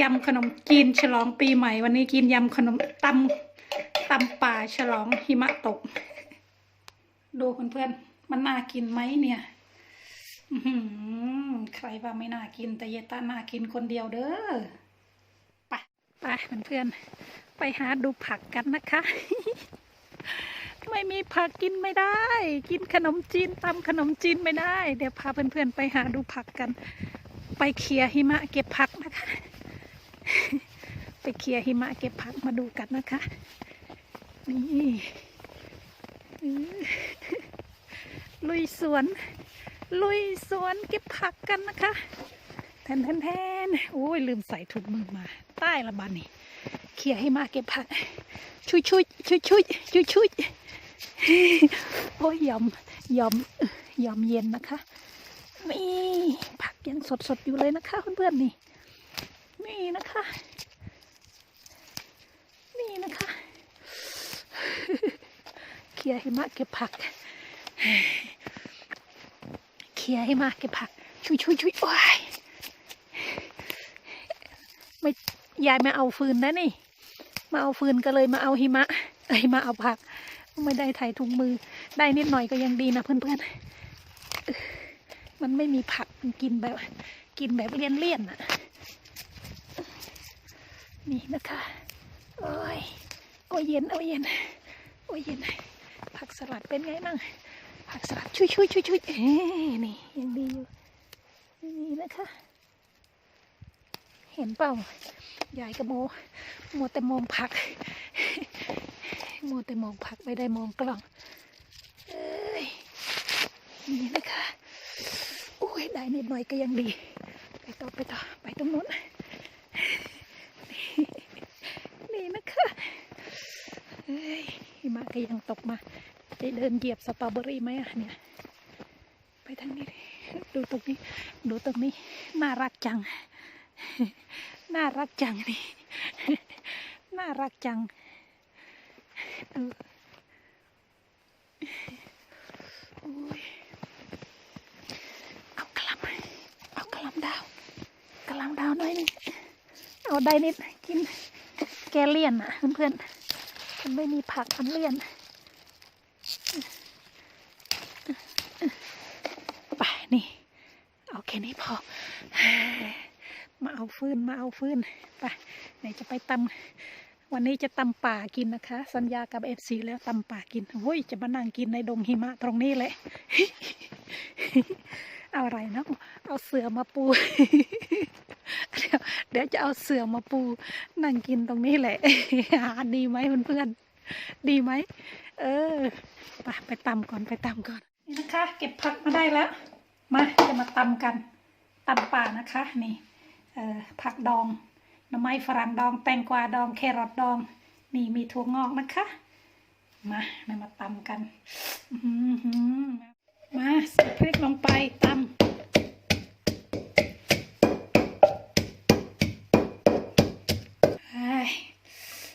ยำขนมจีนฉลองปีใหม่ วันนี้กินยำขนมตำตำป่าฉลองหิมะตก ดูเพื่อนๆมันน่ากินไหมเนี่ยอืใครว่าไม่น่ากินแต่เยต้าน่ากินคนเดียวเด้อไปไปเพื่อนๆไปหาดูผักกันนะคะ ไม่มีผักกินไม่ได้ กินขนมจีนตำขนมจีนไม่ได้ เดี๋ยวพาเพื่อนๆไปหาดูผักกัน ไปเคลียร์หิมะเก็บผักนะคะ ไปเคลียร์หิมะเก็บผักมาดูกันนะคะ นี่ลุยสวน ลุยสวนเก็บผักกันนะคะแทนแทนแทนโอ้ยลืมใส่ถุงมือมา ใต้ละบันนี่เขี่ยให้มาเก็บผักชุยชุยชุยชุยชุยชุยโอ้ยยอมยอมยอมเย็นนะคะนี่ผักยังสดสดอยู่เลยนะคะเพื่อนๆนี่ นี่นะคะ นี่นะคะเขี่ยให้มาเก็บผักเคลียให้มากเก็บผัก ชุยชุยชุยโอ้ยไม่ยายมาเอาฟืนนะนี่ มาเอาฟืนก็เลยมาเอาหิมะเอ้ยมาเอาผัก ไม่ได้ถ่ายถุงมือ ได้นิดหน่อยก็ยังดีนะเพื่อนๆเอ้อมันไม่มีผักมันกินแบบ กินแบบเลี่ยนๆน่ะ นี่นะคะโอ้ยโอ้ยเย็นโอ้ยเย็นโอ้ยเย็นผักสลัดเป็นไงบ้างผักสลัดช่วยช่วยช่วยช่วยเอ้นี่ยังดีอยู่นี่นะคะ เห็นเปล่ายายกับโมมัวแต่มองผักมัวแต่มองผักไม่ได้มองกล่องเอ้ยนี่นะคะโอ้ยได้นิดหน่อยก็ยังดี ไปต่อไปต่อไปตรงนู้นนะคะ เอ้ยหิมะก็ยังตกมาจะเดินเหยียบสตรอเบอรี่ไหมอะเนี่ย ไปทางนี้ดิดูตรงนี้ ดูตรงนี้ น่ารักจัง น่ารักจังนี่ น่ารักจังดูเอากระหลำเอากระหลำดาวกระหลำดาวหน่อยนึงเอาได้นิดกินแกเลี่ยนอะเพื่อนๆ มันไม่มีผักมันเลี่ยน ไปนี่ เอาแค่นี้พอ มาเอาฟืนมาเอาฟืนไปไหนจะไปตำวันนี้จะตำป่ากินนะคะ สัญญากับเอฟซีแล้วตำป่ากินโอ้ยจะมานั่งกินในดงหิมะตรงนี้แหละเอาอะไรนะเอาเสือมาปู เดี๋ยวจะเอาเสือมาปูนั่งกินตรงนี้แหละหาดีไหมเพื่อนๆดีไหมเออไปไปตำก่อนไปตำก่อนนี่นะคะ เก็บผักมาได้แล้ว มาจะมาตำกันตำป่านะคะ นี่เออผักดองหน่อไม้ฝรั่งดองแตงกวาดองแครอทดอง นี่มีถั่วงอกนะคะ มามามาตำกัน อือหือมาใส่พริกลงไปตำเอ้ย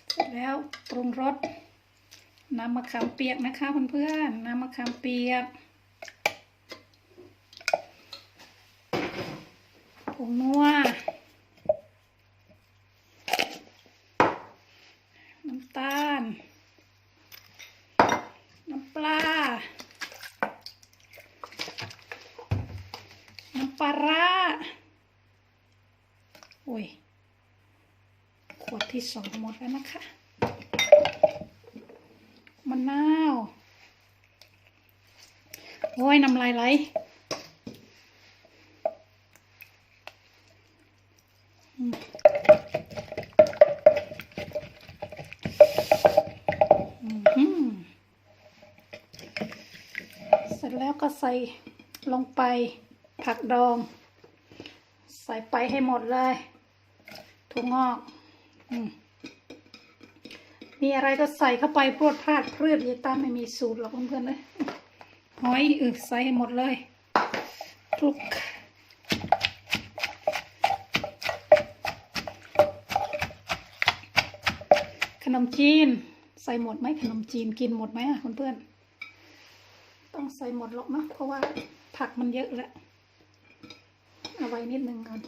เสร็จแล้วปรุงรส น้ำมะขามเปียกนะคะเพื่อนๆน้ำมะขามเปียกผงนัวน้ำตาล น้ำปลา น้ำปลาร้าโอ้ย ขวดที่สองหมดแล้วนะคะะนาว โอ้ยน้ำลายไหลอืมอื้อหือเสร็จแล้วก็ใส่ลงไปผักดอง ใส่ไปให้หมดเลยถั่วงอก อืม มีอะไรก็ใส่เข้าไปพรวดพลาดพืชยายตาไม่มีสูตรหรอกเพื่อนๆเลยหอยอึใส่หมดเลยคลุกขนมจีน ใส่หมดไหมขนมจีนกินหมดไหมอะเพื่อนๆต้องใส่หมดหรอกเนาะเพราะว่าผักมันเยอะแล้วเอาไว้นิดนึงก่อน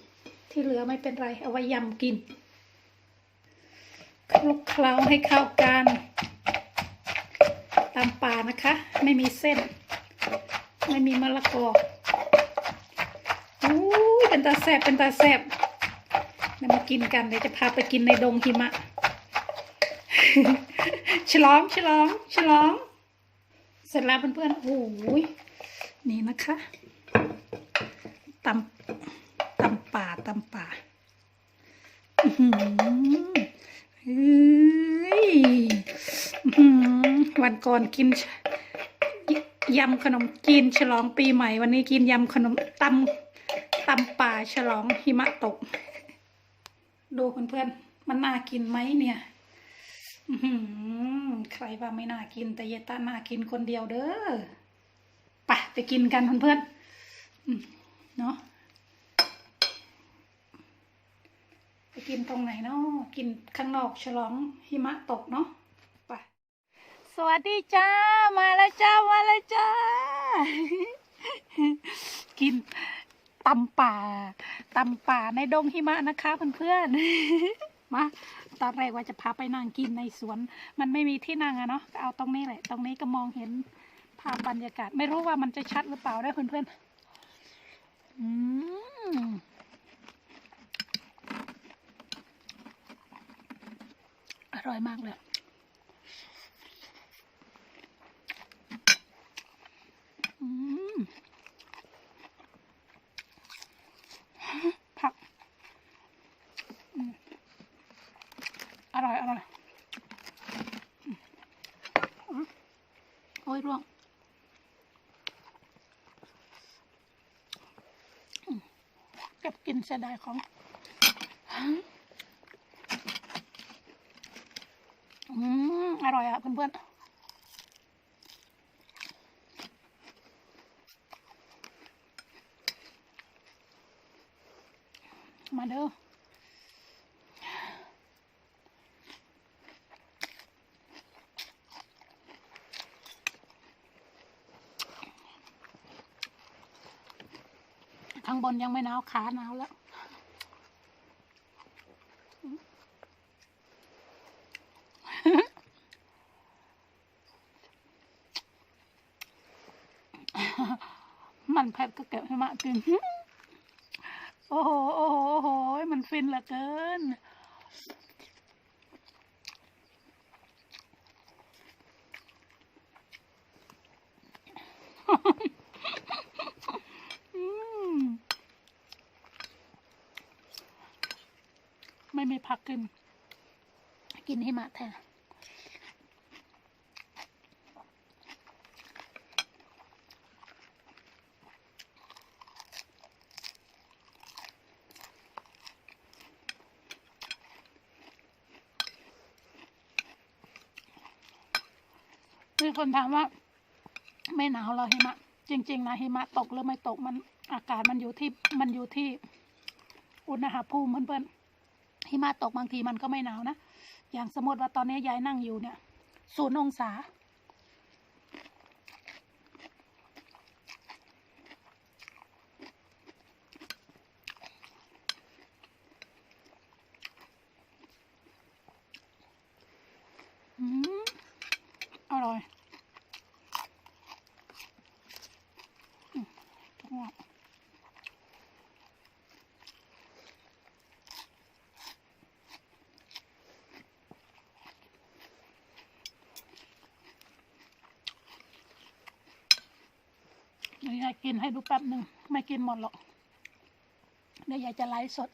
ที่เหลือไม่เป็นไร เอาไว้ยำกิน คลุกเคล้าให้เข้ากันตามป่านะคะ ไม่มีเส้น ไม่มีมะละกออู้ยเป็นตาแสบเป็นตาแสบเดี๋ยวมากินกันเดี๋ยวจะพาไปกินในดงหิมะ ฉลองฉลองฉลอง เสร็จแล้วเพื่อนๆโอ้ยนี่นะคะตำตำป่าตำป่า อื้ วันก่อนกินยำขนมจีนฉลองปีใหม่ วันนี้กินยำขนมตำตำป่าฉลองหิมะตก ดูเพื่อนๆมันน่ากินไหมเนี่ยใครว่าไม่น่ากิน แต่เยต้าน่ากินคนเดียวเด้อไปไปกินกันเพื่อนๆเนาะไป กินตรงไหนเนาะกินข้างนอกฉลองหิมะตกเนาะไปสวัสดีจ้า มาแล้วจ้า มาแล้วจ้า กินตำป่าตำป่าในดงหิมะนะคะเพื่อนๆ มา ตอนแรกว่าจะพาไปนั่งกินในสวน มันไม่มีที่นั่งอะเนาะก็เอาตรงนี้แหละ ตรงนี้ก็มองเห็นภาพบรรยากาศ ไม่รู้ว่ามันจะชัดหรือเปล่าได้เพื่อนๆอืม อร่อยมากเลย ผัก อร่อย อร่อยโอ้ยร่วงเก็บกินเสียดายของอื มอร่อยอะเพื่อนๆมาเด้อข้างบนยังไม่หนาวขาหนาวแล้ว มันแพทก็เก็บให้มากินโอ้โห โอ้โห โอ้โห มันฟินเหลือเกิน ไม่มีผักกิน กินใหิมะแทน มีคนถามว่า ไม่หนาวเหรอหิมะ จริง ๆ นะหิมะตกหรือไม่ตกมันอากาศมันอยู่ที่มันอยู่ที่อุณหภูมิเพื่อนๆหิมะตกบางทีมันก็ไม่หนาวนะอย่างสมมติว่าตอนนี้ยายนั่งอยู่เนี่ยศูนย์องศาอืมอร่อยอืมจังหวะ เดี๋ยวยายกินให้ดูแป๊บหนึ่งไม่กินหมดหรอกเดี๋ยวยายจะไลฟ์สด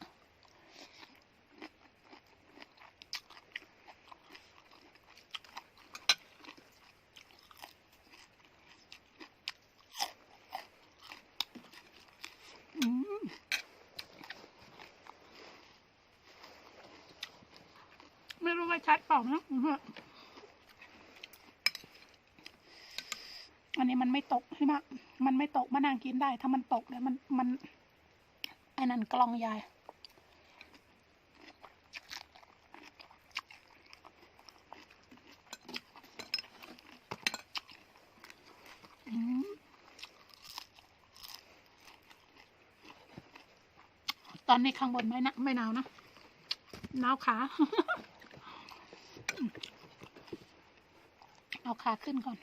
อืมาชัดเปล่านะอันนี้มันไม่ตกใช่ไหมมันไม่ตกมานางกินได้ ถ้ามันตกเนี่ยมันมันอ้นั่นกลองยายตอนนี้ข้างบนไม่นะไม่หนาวนะหนาวขา เอา ขาขึ้นก่อน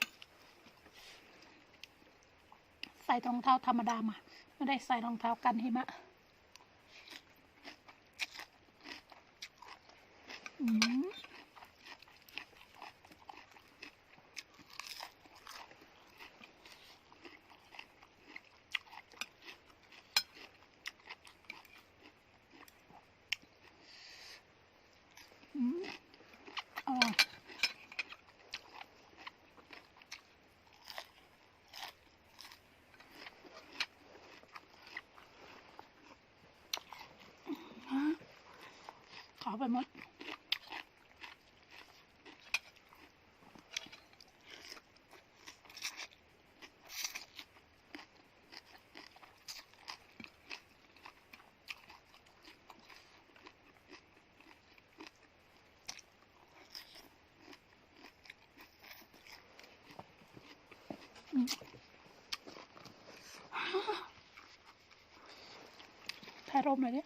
ใส่รองเท้าธรรมดามา ไม่ได้ใส่รองเท้ากันหิมะอืมอืมอร่อยขอไปหมด ถ่ายรูปหน่อยดิ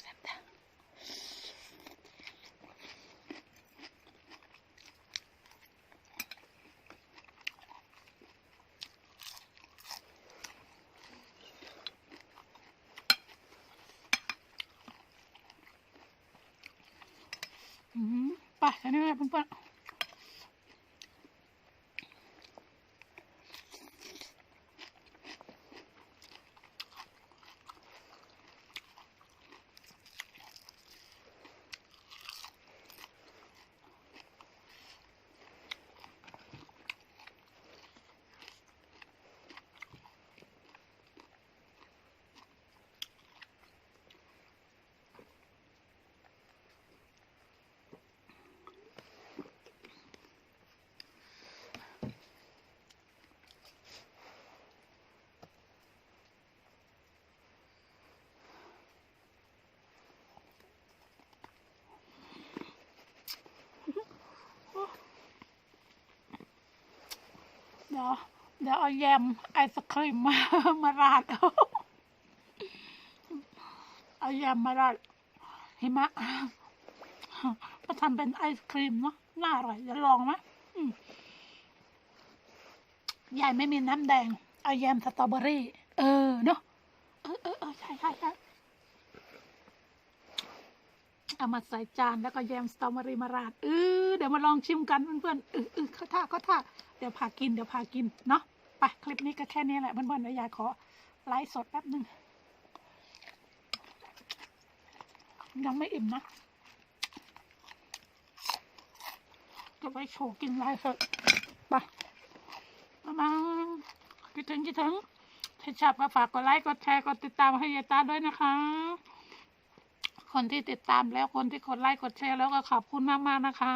แซ่บๆจ้ะอืมไปแค่นี้แหละเพื่อนๆ เดี๋ยวเดี๋ยวเอาแยมไอศครีมมามาราดเอาแยมมาราดหิมะมาทำเป็นไอศครีมเนาะน่าอร่อยจะลองไหมยายไม่มีน้ำแดง เอาแยมสตรอเบอรี่ เออเนาะเออเออเออใช่ใช่ใช่เอามาใส่จานแล้วก็แยมสตรอเบอรี่มาราดเออเดี๋ยวมาลองชิมกันเพื่อนๆเออเออข้าท่าเข้าท่า เดี๋ยวพากินเดี๋ยวพากินเนาะไปคลิปนี้ก็แค่นี้แหละเพื่อนๆเดี๋ยายขอไลฟ์สดแป๊บหนึ่งยังไม่อิ่มนะจะไปโชว์กินไลฟ์สดไปมาคิดถึงคิดถึงถ้าชอบก็ฝากกดไลค์กดแชร์กดติดตามให้ยายตาด้วยนะคะ คนที่ติดตามแล้วคนที่กดไลค์กดแชร์แล้วก็ขอบคุณมากๆนะคะ